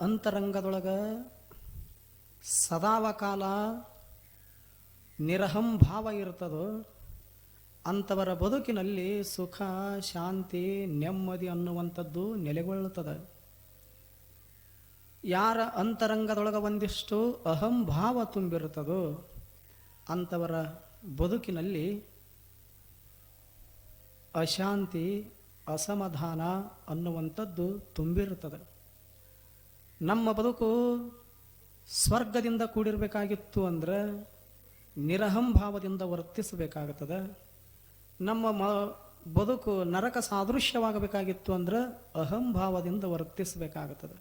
ಅಂತರಂಗದೊಳಗ ಸದಾವಕಾಲ ನಿರಹಂ ಭಾವ ಇರ್ತದೋ ಅಂಥವರ ಬದುಕಿನಲ್ಲಿ ಸುಖ, ಶಾಂತಿ, ನೆಮ್ಮದಿ ಅನ್ನುವಂಥದ್ದು ನೆಲೆಗೊಳ್ಳುತ್ತದೆ. ಯಾರ ಅಂತರಂಗದೊಳಗ ಒಂದಿಷ್ಟು ಅಹಂ ಭಾವ ತುಂಬಿರುತ್ತದೋ ಅಂಥವರ ಬದುಕಿನಲ್ಲಿ ಅಶಾಂತಿ, ಅಸಮಾಧಾನ ಅನ್ನುವಂಥದ್ದು ತುಂಬಿರುತ್ತದೆ. ನಮ್ಮ ಬದುಕು ಸ್ವರ್ಗದಿಂದ ಕೂಡಿರಬೇಕಾಗಿತ್ತು ಅಂದರೆ ನಿರಹಂಭಾವದಿಂದ ವರ್ತಿಸಬೇಕಾಗುತ್ತದೆ. ನಮ್ಮ ಮ ಬದುಕು ನರಕ ಸಾದೃಶ್ಯವಾಗಬೇಕಾಗಿತ್ತು ಅಂದರೆ ಅಹಂಭಾವದಿಂದ ವರ್ತಿಸಬೇಕಾಗುತ್ತದೆ.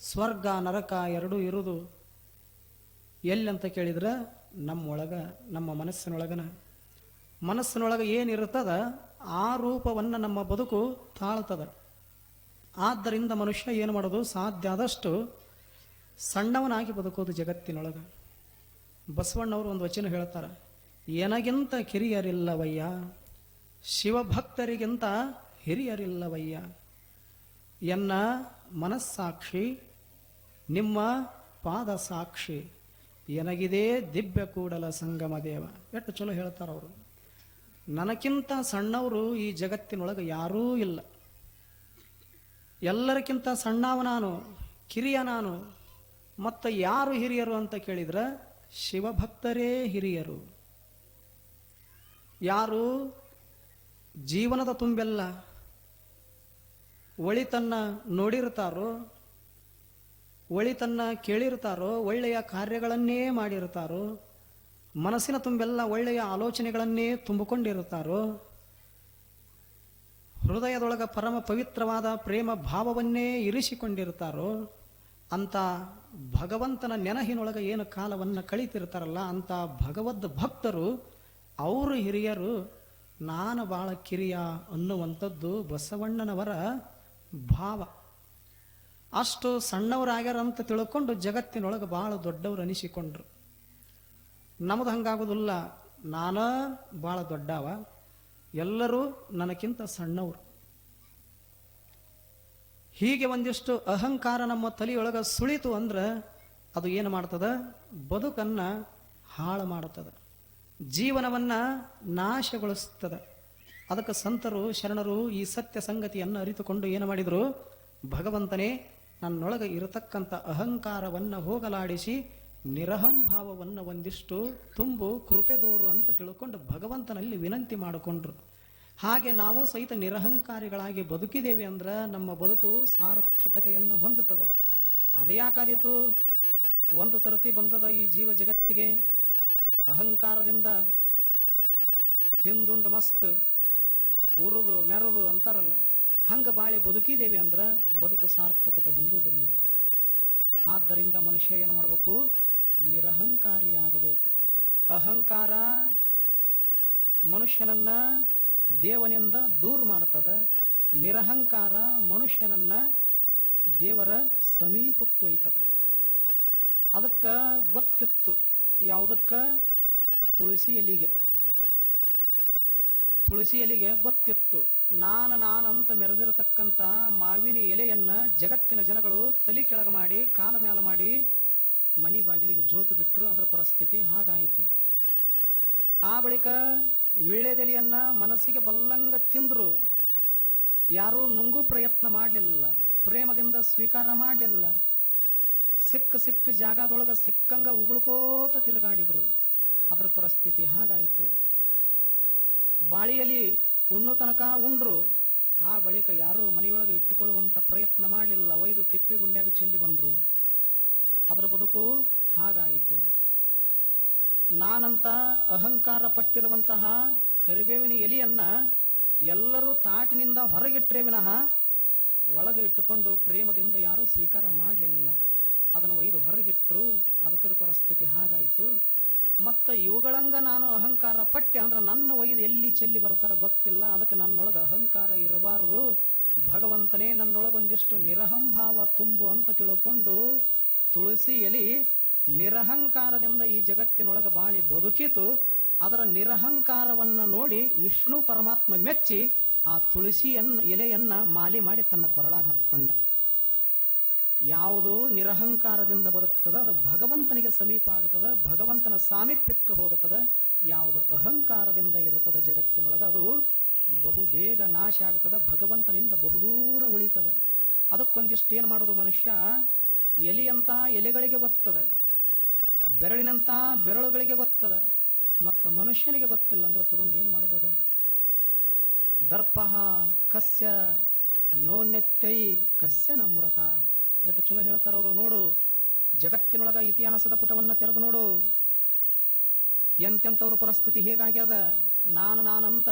ಸ್ವರ್ಗ, ನರಕ ಎರಡೂ ಇರುವುದು ಎಲ್ಲಿ ಅಂತ ಕೇಳಿದ್ರೆ ನಮ್ಮೊಳಗ, ನಮ್ಮ ಮನಸ್ಸಿನೊಳಗನ. ಮನಸ್ಸಿನೊಳಗೆ ಏನಿರ್ತದ ಆ ರೂಪವನ್ನು ನಮ್ಮ ಬದುಕು ತಾಳ್ತದ ಆದ್ದರಿಂದ ಮನುಷ್ಯ ಏನು ಮಾಡೋದು? ಸಾಧ್ಯ ಆದಷ್ಟು ಸಣ್ಣವನಾಗಿ ಬದುಕೋದು ಜಗತ್ತಿನೊಳಗೆ. ಬಸವಣ್ಣವರು ಒಂದು ವಚನ ಹೇಳ್ತಾರೆ ಏನಗಿಂತ ಕಿರಿಯರಿಲ್ಲವಯ್ಯ, ಶಿವಭಕ್ತರಿಗಿಂತ ಹಿರಿಯರಿಲ್ಲವಯ್ಯ. ಎನ್ನ ಮನಸ್ಸಾಕ್ಷಿ, ನಿಮ್ಮ ಪಾದ ಸಾಕ್ಷಿ ಎನಗಿದೇ ದಿವ್ಯ ಕೂಡಲ ಸಂಗಮ ದೇವ. ಎಷ್ಟು ಚಲೋ ಹೇಳ್ತಾರವರು. ನನಕ್ಕಿಂತ ಸಣ್ಣವರು ಈ ಜಗತ್ತಿನೊಳಗೆ ಯಾರೂ ಇಲ್ಲ. ಎಲ್ಲರಿಗಿಂತ ಸಣ್ಣವ ನಾನು, ಕಿರಿಯ ನಾನು, ಮತ್ತು ಯಾರು ಹಿರಿಯರು ಅಂತ ಕೇಳಿದ್ರೆ ಶಿವಭಕ್ತರೇ ಹಿರಿಯರು. ಯಾರು? ಜೀವನದ ತುಂಬೆಲ್ಲ. ಒಳಿತನ್ನ ನೋಡಿರ್ತಾರೋ, ಒಳಿತನ್ನ ಕೇಳಿರ್ತಾರೋ, ಒಳ್ಳೆಯ ಕಾರ್ಯಗಳನ್ನೇ ಮಾಡಿರ್ತಾರೋ, ಮನಸ್ಸಿನ ತುಂಬೆಲ್ಲ, ಒಳ್ಳೆಯ ಆಲೋಚನೆಗಳನ್ನೇ ತುಂಬಿಕೊಂಡಿರುತ್ತಾರೋ ಹೃದಯದೊಳಗ ಪರಮ ಪವಿತ್ರವಾದ ಪ್ರೇಮ ಭಾವವನ್ನೇ ಇರಿಸಿಕೊಂಡಿರ್ತಾರೋ ಅಂತ ಭಗವಂತನ ನೆನಹಿನೊಳಗೆ ಏನು ಕಾಲವನ್ನು ಕಳೀತಿರ್ತಾರಲ್ಲ ಅಂತ ಭಗವದ್ ಭಕ್ತರು, ಅವರು ಹಿರಿಯರು, ನಾನು ಬಾಳ ಕಿರಿಯ ಅನ್ನುವಂಥದ್ದು ಬಸವಣ್ಣನವರ ಭಾವ. ಅಷ್ಟು ಸಣ್ಣವರಾಗ್ಯಾರಂತ ತಿಳ್ಕೊಂಡು ಜಗತ್ತಿನೊಳಗೆ ಭಾಳ ದೊಡ್ಡವರು ಅನಿಸಿಕೊಂಡ್ರು. ನಮ್ಮದು ಹಂಗಾಗೋದಿಲ್ಲ. ನಾನ ಭಾಳ ದೊಡ್ಡವ. ಎಲ್ಲರೂ ನನಗಿಂತ ಸಣ್ಣವರು. ಹೀಗೆ ಒಂದಿಷ್ಟು ಅಹಂಕಾರ ನಮ್ಮ ತಲೆಯೊಳಗೆ ಸುಳಿತು ಅಂದ್ರೆ ಅದು ಏನು ಮಾಡ್ತದ? ಬದುಕನ್ನು ಹಾಳು ಮಾಡುತ್ತದೆ. ಜೀವನವನ್ನು ನಾಶಗೊಳಿಸ್ತದೆ. ಅದಕ್ಕೆ ಸಂತರು, ಶರಣರು ಈ ಸತ್ಯ ಸಂಗತಿಯನ್ನು ಅರಿತುಕೊಂಡು ಏನು ಮಾಡಿದರು? ಭಗವಂತನೇ ನನ್ನೊಳಗೆ ಇರತಕ್ಕಂಥ ಅಹಂಕಾರವನ್ನು ಹೋಗಲಾಡಿಸಿ ನಿರಹಂಭಾವವನ್ನು ಒಂದಿಷ್ಟು ತುಂಬು ಕೃಪೆದೋರು ಅಂತ ತಿಳ್ಕೊಂಡು ಭಗವಂತನಲ್ಲಿ ವಿನಂತಿ ಮಾಡಿಕೊಂಡ್ರು. ಹಾಗೆ ನಾವು ಸಹಿತ ನಿರಹಂಕಾರಿಗಳಾಗಿ ಬದುಕಿದ್ದೇವೆ ಅಂದ್ರೆ ನಮ್ಮ ಬದುಕು ಸಾರ್ಥಕತೆಯನ್ನು ಹೊಂದುತ್ತದೆ. ಅದೇ ಯಾಕಾದೀತು? ಒಂದು ಸರತಿ ಬಂದದ ಈ ಜೀವ ಜಗತ್ತಿಗೆ ಅಹಂಕಾರದಿಂದ ತಿಂದುಂಡು ಮಸ್ತ್, ಉರುದು ಮೆರದು ಅಂತಾರಲ್ಲ, ಹಂಗೆ ಬಾಳಿ ಬದುಕಿದ್ದೇವೆ ಅಂದ್ರೆ ಬದುಕು ಸಾರ್ಥಕತೆ ಹೊಂದುವುದಿಲ್ಲ. ಆದ್ದರಿಂದ ಮನುಷ್ಯ ಏನು ಮಾಡಬೇಕು? ನಿರಹಂಕಾರಿ ಆಗಬೇಕು ಅಹಂಕಾರ ಮನುಷ್ಯನನ್ನ ದೇವನಿಂದ ದೂರ ಮಾಡ್ತದ. ನಿರಹಂಕಾರ ಮನುಷ್ಯನನ್ನ ದೇವರ ಸಮೀಪಕ್ಕೆ ಒಯ್ತದ. ಅದಕ್ಕ ಗೊತ್ತಿತ್ತು. ಯಾವುದಕ್ಕ? ತುಳಸಿ ಎಲಿಗೆ. ತುಳಸಿ ಎಲಿಗೆ ಗೊತ್ತಿತ್ತು. ನಾನು ನಾನಂತ ಮೆರೆದಿರತಕ್ಕಂತ ಮಾವಿನ ಎಲೆಯನ್ನ ಜಗತ್ತಿನ ಜನಗಳು ತಲೆ ಕೆಳಗೆ ಮಾಡಿ, ಕಾಲ ಮ್ಯಾಲ ಮಾಡಿ ಮನಿ ಬಾಗಿಲಿಗೆ ಜೋತು ಬಿಟ್ಟರು ಅದರ ಪರಿಸ್ಥಿತಿ ಹಾಗಾಯಿತು. ಆ ಬಳಿಕ ವೀಳೆದೆಲೆಯನ್ನ ಮನಸ್ಸಿಗೆ ಬಲ್ಲಂಗ ತಿಂದ್ರು. ಯಾರೂ ನುಂಗು ಪ್ರಯತ್ನ ಮಾಡಲಿಲ್ಲ, ಪ್ರೇಮದಿಂದ ಸ್ವೀಕಾರ ಮಾಡಲಿಲ್ಲ. ಸಿಕ್ಕ ಸಿಕ್ಕ ಜಾಗದೊಳಗ ಸಿಕ್ಕಂಗ ಉಗುಳ್ಕೋತ ತಿರುಗಾಡಿದ್ರು. ಅದರ ಪರಿಸ್ಥಿತಿ ಹಾಗಾಯಿತು. ಬಾಳಿಯಲ್ಲಿ ಉಣ್ಣು ತನಕ ಉಂಡ್ರು. ಆ ಬಳಿಕ ಯಾರೂ ಮನೆಯೊಳಗೆ ಇಟ್ಟುಕೊಳ್ಳುವಂತ ಪ್ರಯತ್ನ ಮಾಡಲಿಲ್ಲ. ಒಯ್ದು ತಿಪ್ಪಿ ಗುಂಡ್ಯಾಗ ಚೆಲ್ಲಿ ಬಂದ್ರು. ಅದರ ಬದುಕು ಹಾಗಾಯಿತು. ನಾನಂತ ಅಹಂಕಾರ ಪಟ್ಟಿರುವಂತಹ ಕರಿಬೇವಿನ ಎಲೆಯನ್ನ ಎಲ್ಲರೂ ತಾಟಿನಿಂದ ಹೊರಗಿಟ್ಟರೆ ವಿನಃ ಒಳಗೆ ಇಟ್ಟುಕೊಂಡು ಪ್ರೇಮದಿಂದ ಯಾರೂ ಸ್ವೀಕಾರ ಮಾಡಲಿಲ್ಲ. ಅದನ್ನು ಒಯ್ದು ಹೊರಗಿಟ್ಟರು ಅದಕ್ಕರ ಪರಿಸ್ಥಿತಿ ಹಾಗಾಯಿತು. ಮತ್ತು ಇವುಗಳಂಗ ನಾನು ಅಹಂಕಾರ ಪಟ್ಟೆ ಅಂದ್ರೆ ನನ್ನ ಒಯ್ದು ಎಲ್ಲಿ ಚೆಲ್ಲಿ ಬರ್ತಾರ ಗೊತ್ತಿಲ್ಲ. ಅದಕ್ಕೆ ನನ್ನೊಳಗೆ ಅಹಂಕಾರ ಇರಬಾರದು. ಭಗವಂತನೇ ನನ್ನೊಳಗೊಂದಿಷ್ಟು ನಿರಹಂಭಾವ ತುಂಬು ಅಂತ ತಿಳ್ಕೊಂಡು ತುಳಸಿ ಎಲಿ ನಿರಹಂಕಾರದಿಂದ ಈ ಜಗತ್ತಿನೊಳಗೆ ಬಾಳಿ ಬದುಕಿತು, ಅದರ ನಿರಹಂಕಾರವನ್ನ ನೋಡಿ ವಿಷ್ಣು ಪರಮಾತ್ಮ ಮೆಚ್ಚಿ ಆ ತುಳಸಿಯನ್ನ, ಎಲೆಯನ್ನ ಮಾಲಿ ಮಾಡಿ ತನ್ನ ಕೊರಳಾಗ ಹಾಕ್ಕೊಂಡ. ಯಾವುದು ನಿರಹಂಕಾರದಿಂದ ಬದುಕ್ತದ, ಅದು ಭಗವಂತನಿಗೆ ಸಮೀಪ ಆಗ್ತದ, ಭಗವಂತನ ಸಾಮೀಪ್ಯಕ್ಕೆ ಹೋಗುತ್ತದೆ ಯಾವುದು ಅಹಂಕಾರದಿಂದ ಇರುತ್ತದೆ ಜಗತ್ತಿನೊಳಗೆ ಅದು ಬಹು ಬೇಗ ನಾಶ ಆಗ್ತದ, ಭಗವಂತನಿಂದ ಬಹುದೂರ ಉಳಿತದ. ಅದಕ್ಕೊಂದಿಷ್ಟು ಏನು ಮಾಡೋದು ಮನುಷ್ಯ ಎಲಿಯಂತ ಎಲೆಗಳಿಗೆ ಗೊತ್ತದ. ಬೆರಳಿನಂತಹ ಬೆರಳುಗಳಿಗೆ ಗೊತ್ತದ. ಮತ್ತು ಮನುಷ್ಯನಿಗೆ ಗೊತ್ತಿಲ್ಲ ಅಂದ್ರೆ ತಗೊಂಡು ಏನು ಮಾಡೋದದ? ದರ್ಪ ಕಸ್ಯ ನೋನೆತ್ತೈ ಕಸ್ಯ ನಮ್ರತ ಎಷ್ಟು ಚಲೋ ಹೇಳ್ತಾರ ಅವರು, ನೋಡು. ಜಗತ್ತಿನೊಳಗ ಇತಿಹಾಸದ ಪುಟವನ್ನ ತೆರೆದು ನೋಡು. ಎಂತೆಂಥವ್ರ ಪರಿಸ್ಥಿತಿ ಹೇಗಾಗ್ಯದ ನಾನು ನಾನಂತ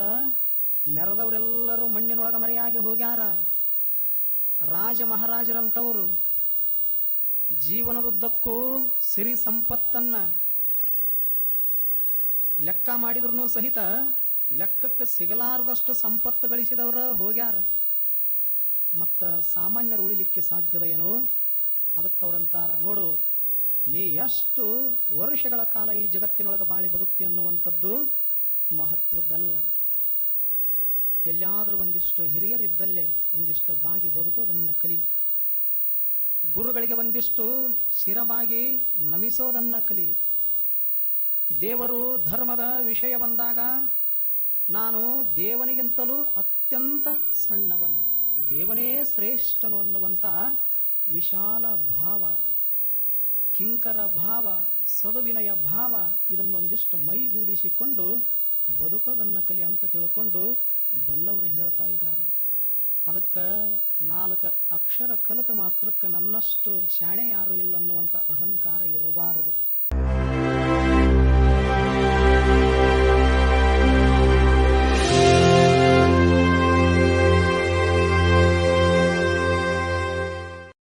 ಮೆರೆದವರೆಲ್ಲರೂ ಮಣ್ಣಿನೊಳಗ ಮರೆಯಾಗಿ ಹೋಗ್ಯಾರ. ರಾಜ ಮಹಾರಾಜರಂತವರು ಜೀವನದುದ್ದಕ್ಕೂ ಸಿರಿ ಸಂಪತ್ತನ್ನ ಲೆಕ್ಕ ಮಾಡಿದ್ರು ಸಹಿತ ಲೆಕ್ಕಕ್ಕೆ ಸಿಗಲಾರದಷ್ಟು ಸಂಪತ್ತು ಗಳಿಸಿದವರ ಹೋಗ್ಯಾರ. ಮತ್ತ ಸಾಮಾನ್ಯರು ಉಳಿಲಿಕ್ಕೆ ಸಾಧ್ಯದ ಏನೋ? ಅದಕ್ಕವರಂತಾರ ನೋಡು, ನೀ ಎಷ್ಟು ವರ್ಷಗಳ ಕಾಲ ಈ ಜಗತ್ತಿನೊಳಗೆ ಬಾಳಿ ಬದುಕ್ತಿ ಅನ್ನುವಂಥದ್ದು ಮಹತ್ವದ್ದಲ್ಲ. ಎಲ್ಲಾದರೂ ಒಂದಿಷ್ಟು ಹಿರಿಯರಿದ್ದಲ್ಲೇ ಒಂದಿಷ್ಟು ಬಾಗಿ ಬದುಕೋದನ್ನು ಕಲಿ. ಗುರುಗಳಿಗೆ ಒಂದಿಷ್ಟು ಸ್ಥಿರವಾಗಿ ನಮಿಸೋದನ್ನ ಕಲಿ. ದೇವರು ಧರ್ಮದ ವಿಷಯ ಬಂದಾಗ ನಾನು ದೇವನಿಗಿಂತಲೂ ಅತ್ಯಂತ ಸಣ್ಣವನು. ದೇವನೇ ಶ್ರೇಷ್ಠನು ಅನ್ನುವಂಥ ವಿಶಾಲ ಭಾವ. ಕಿಂಕರ ಭಾವ, ಸದುವಿನಯ ಭಾವ ಇದನ್ನೊಂದಿಷ್ಟು ಮೈಗೂಡಿಸಿಕೊಂಡು ಬದುಕೋದನ್ನ ಕಲಿ ಅಂತ ತಿಳ್ಕೊಂಡು ಬಲ್ಲವರು ಹೇಳ್ತಾ ಇದ್ದಾರೆ. ಅದಕ್ಕೆ ನಾಲ್ಕು ಅಕ್ಷರ ಕಲಿತ ಮಾತ್ರಕ್ಕೆ ನನ್ನಷ್ಟು ಶಾಣೆ ಯಾರು ಇಲ್ಲ ಅನ್ನುವಂಥ ಅಹಂಕಾರ ಇರಬಾರದು.